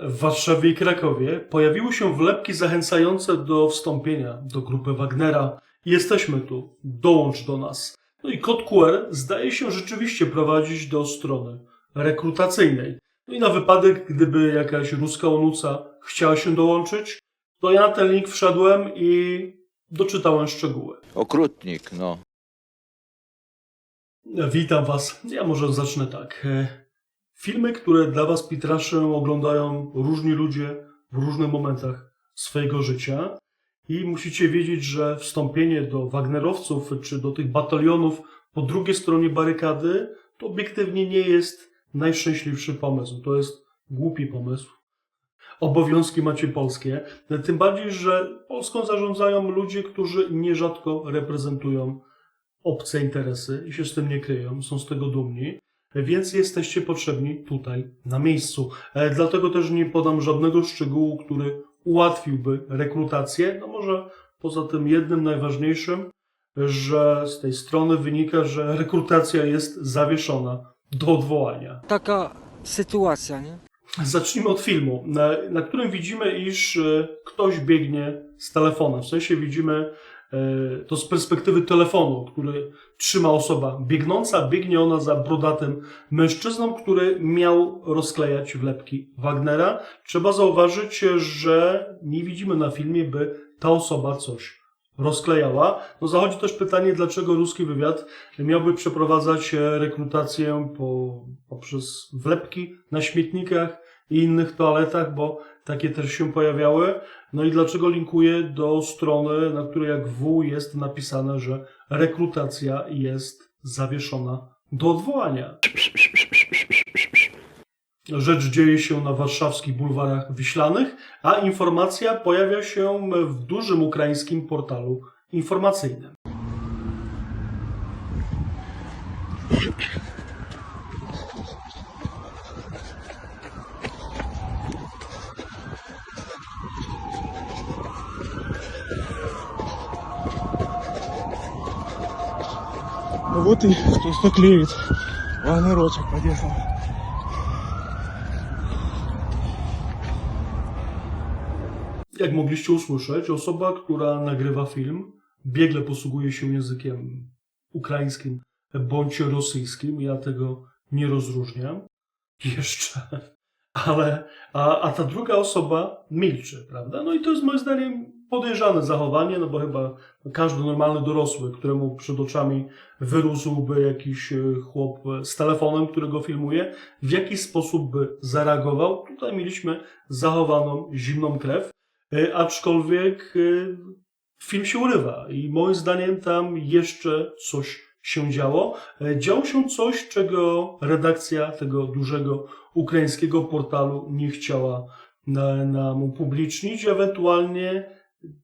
W Warszawie i Krakowie pojawiły się wlepki zachęcające do wstąpienia do grupy Wagnera. Jesteśmy tu, dołącz do nas. No i kod QR zdaje się rzeczywiście prowadzić do strony rekrutacyjnej. No i na wypadek, gdyby jakaś ruska onuca chciała się dołączyć, to ja na ten link wszedłem i doczytałem szczegóły. Okrutnik, no. Witam Was. Ja może zacznę tak. Filmy, które dla Was, Pitraszę, oglądają różni ludzie w różnych momentach swojego życia i musicie wiedzieć, że wstąpienie do Wagnerowców czy do tych batalionów po drugiej stronie barykady to obiektywnie nie jest najszczęśliwszy pomysł. To jest głupi pomysł. Obowiązki macie polskie. Tym bardziej, że Polską zarządzają ludzie, którzy nierzadko reprezentują obce interesy i się z tym nie kryją, są z tego dumni, więc jesteście potrzebni tutaj, na miejscu. E, Dlatego też nie podam żadnego szczegółu, który ułatwiłby rekrutację. No może poza tym jednym najważniejszym, że z tej strony wynika, że rekrutacja jest zawieszona do odwołania. taka sytuacja, nie? Zacznijmy od filmu, na, na którym widzimy, iż e, ktoś biegnie z telefonem. W sensie widzimy to z perspektywy telefonu, który trzyma osoba biegnąca. Biegnie ona za brodatym mężczyzną, który miał rozklejać wlepki Wagnera. Trzeba zauważyć, że nie widzimy na filmie, by ta osoba coś rozklejała. No zachodzi też pytanie, dlaczego ruski wywiad miałby przeprowadzać e, rekrutację po, poprzez wlepki na śmietnikach i innych toaletach, bo takie też się pojawiały. No i dlaczego linkuje do strony, na której jak W jest napisane, że rekrutacja jest zawieszona do odwołania. Rzecz dzieje się na warszawskich bulwarach wiślanych, a informacja pojawia się w dużym ukraińskim portalu informacyjnym. Ну вот и кто-то клеит. А нарочек подъехал. Jak mogliście usłyszeć, osoba, która nagrywa film, biegle posługuje się językiem ukraińskim bądź rosyjskim. Ja tego nie rozróżniam. Jeszcze. Ale, a, a ta druga osoba milczy, prawda? No i to jest moim zdaniem podejrzane zachowanie, no bo chyba każdy normalny dorosły, któremu przed oczami wyrósłby jakiś e, chłop z telefonem, który go filmuje, w jaki sposób by zareagował. Tutaj mieliśmy zachowaną zimną krew. E, aczkolwiek e, film się urywa i moim zdaniem tam jeszcze coś się działo. E, Działo się coś, czego redakcja tego dużego ukraińskiego portalu nie chciała na- nam upublicznić, ewentualnie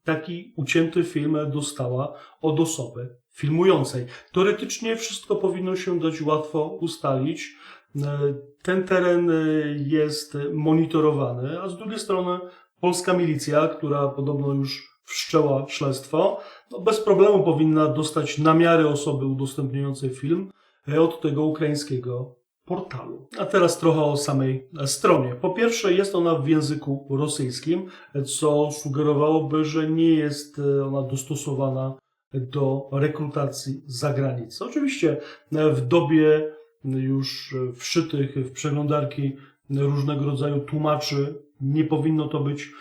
taki ucięty film dostała od osoby filmującej. Teoretycznie wszystko powinno się dość łatwo ustalić. E, Ten teren e, jest monitorowany, a z drugiej strony polska milicja, która podobno już wszczęła śledztwo, no bez problemu powinna dostać namiary osoby udostępniającej film e, od tego ukraińskiego portalu. A teraz trochę o samej e, stronie. Po pierwsze, jest ona w języku rosyjskim, co sugerowałoby, że nie jest e, ona dostosowana do rekrutacji z zagranicy. Oczywiście e, w dobie już wszytych w przeglądarki różnego rodzaju tłumaczy nie powinno to być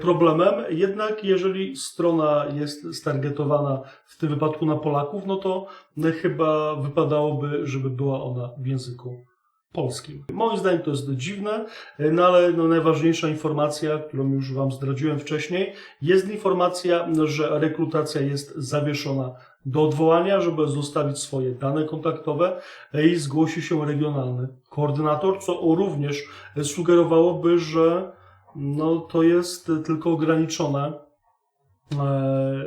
problemem. Jednak jeżeli strona jest stargetowana w tym wypadku na Polaków, no to chyba wypadałoby, żeby była ona w języku polskim. Moim zdaniem to jest dziwne, e, no ale no najważniejsza informacja, którą już Wam zdradziłem wcześniej, jest informacja, że rekrutacja jest zawieszona do odwołania, żeby zostawić swoje dane kontaktowe e, i zgłosi się regionalny koordynator, co również sugerowałoby, że no, to jest tylko ograniczone e,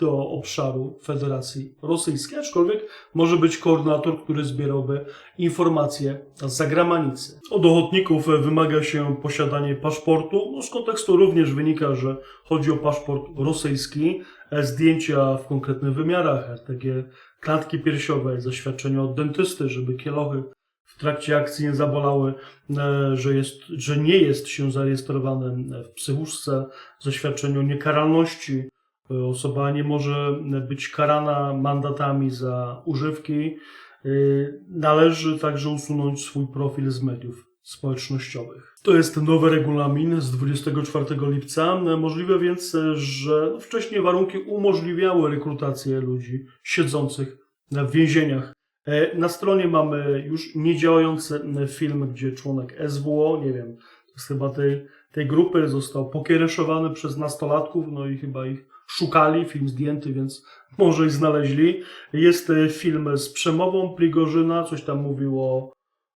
do obszaru Federacji Rosyjskiej, aczkolwiek może być koordynator, który zbierałby informacje z zagranicy. Od ochotników wymaga się posiadanie paszportu. No, z kontekstu również wynika, że chodzi o paszport rosyjski, zdjęcia w konkretnych wymiarach, RTG klatki piersiowej, zaświadczenie od dentysty, żeby kielochy w trakcie akcji nie zabolały, e, że, jest, że nie jest się zarejestrowanym w psychuszce, zaświadczeniu niekaralności. Osoba nie może być karana mandatami za używki. E, Należy także usunąć swój profil z mediów społecznościowych. To jest nowy regulamin z 24 lipca. Możliwe więc, że wcześniej warunki umożliwiały rekrutację ludzi siedzących w więzieniach. E, Na stronie mamy już niedziałający film, gdzie członek SWO, nie wiem, to jest chyba tej, tej grupy, został pokiereszowany przez nastolatków, no i chyba ich szukali, film zdjęty, więc może ich znaleźli. Jest e, film z przemową Prigorzyna, coś tam mówiło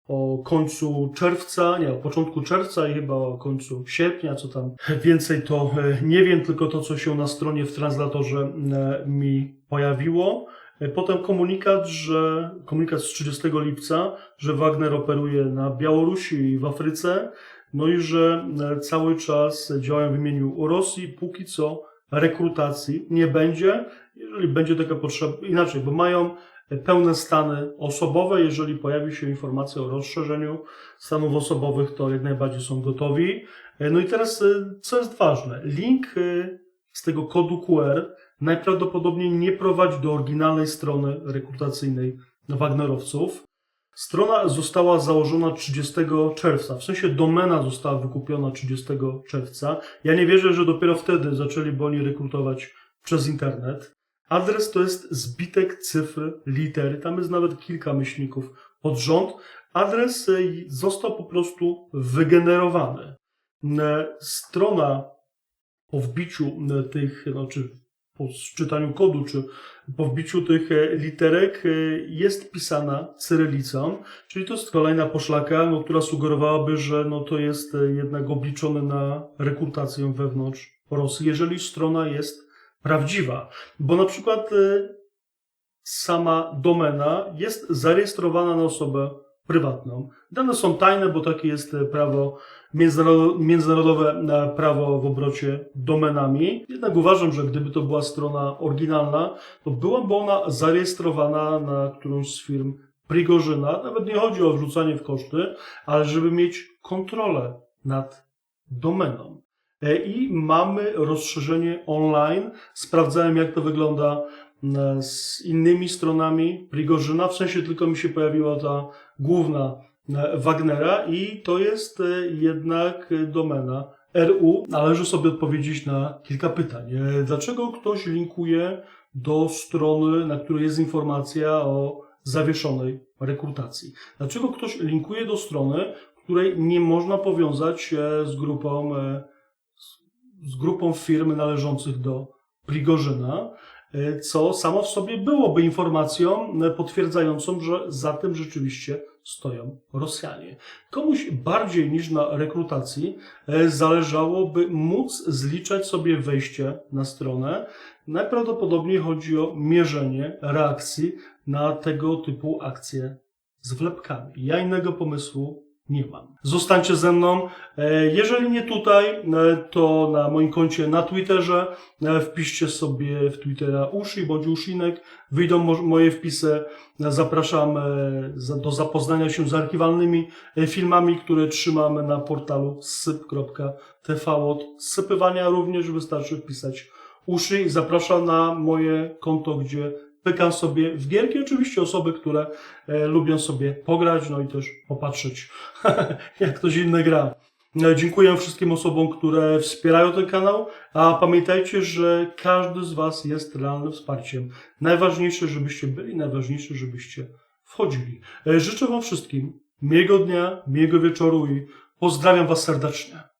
o końcu czerwca, nie, o początku czerwca i chyba o końcu sierpnia, co tam więcej to e, nie wiem, tylko to, co się na stronie w translatorze e, mi pojawiło. Potem komunikat, że komunikat z 30 lipca, że Wagner operuje na Białorusi i w Afryce, no i że cały czas działają w imieniu Rosji, póki co rekrutacji nie będzie, jeżeli będzie taka potrzeba, inaczej, bo mają pełne stany osobowe. Jeżeli pojawi się informacja o rozszerzeniu stanów osobowych, to jak najbardziej są gotowi. E, No i teraz, e, co jest ważne, link e, z tego kodu QR najprawdopodobniej nie prowadzi do oryginalnej strony rekrutacyjnej Wagnerowców. Strona została założona 30 czerwca, w sensie domena została wykupiona 30 czerwca. Ja nie wierzę, że dopiero wtedy zaczęli oni rekrutować przez internet. Adres to jest zbitek cyfr, liter, tam jest nawet kilka myślników pod rząd. Adres e, został po prostu wygenerowany. E, Strona po wbiciu e, tych, no, czy po czytaniu kodu, czy po wbiciu tych e, literek e, jest pisana cyrylicą, czyli to jest kolejna poszlaka, no, która sugerowałaby, że no, to jest e, jednak obliczone na rekrutację wewnątrz Rosji, jeżeli strona jest prawdziwa. Bo na przykład sama domena jest zarejestrowana na osobę prywatną. Dane są tajne, bo takie jest e, prawo międzynarodo- międzynarodowe e, prawo w obrocie domenami. Jednak uważam, że gdyby to była strona oryginalna, to byłaby ona zarejestrowana na którąś z firm Prigorzyna. Nawet nie chodzi o wrzucanie w koszty, ale żeby mieć kontrolę nad domeną. E, I mamy rozszerzenie online. Sprawdzałem, jak to wygląda z innymi stronami Prigorzyna. W sensie tylko mi się pojawiła ta główna e, Wagnera i to jest e, jednak e, domena RU. Należy sobie odpowiedzieć na kilka pytań. Dlaczego ktoś linkuje do strony, na której jest informacja o zawieszonej rekrutacji? Dlaczego ktoś linkuje do strony, której nie można powiązać z grupą, z grupą firm należących do Prigorzyna? E, co samo w sobie byłoby informacją e, potwierdzającą, że za tym rzeczywiście stoją Rosjanie. Komuś bardziej niż na rekrutacji e, zależałoby móc zliczać sobie wejście na stronę. Najprawdopodobniej chodzi o mierzenie reakcji na tego typu akcje z wlepkami. Ja innego pomysłu nie mam. Zostańcie ze mną. E, Jeżeli nie tutaj, e, to na moim koncie na Twitterze. E, Wpiszcie sobie w Twittera uszy bądź uszynek. Wyjdą mo- moje wpisy. Zapraszam za- do zapoznania się z archiwalnymi filmami, które trzymamy na portalu syp.tv. Od sypywania również wystarczy wpisać uszy zapraszam na moje konto, gdzie pykam sobie w gierki. Oczywiście osoby, które e, lubią sobie pograć, no i też popatrzeć, jak ktoś inny gra. E, Dziękuję wszystkim osobom, które wspierają ten kanał, a pamiętajcie, że każdy z Was jest realnym wsparciem. Najważniejsze, żebyście byli, najważniejsze, żebyście wchodzili. E, Życzę Wam wszystkim miłego dnia, miłego wieczoru i pozdrawiam Was serdecznie.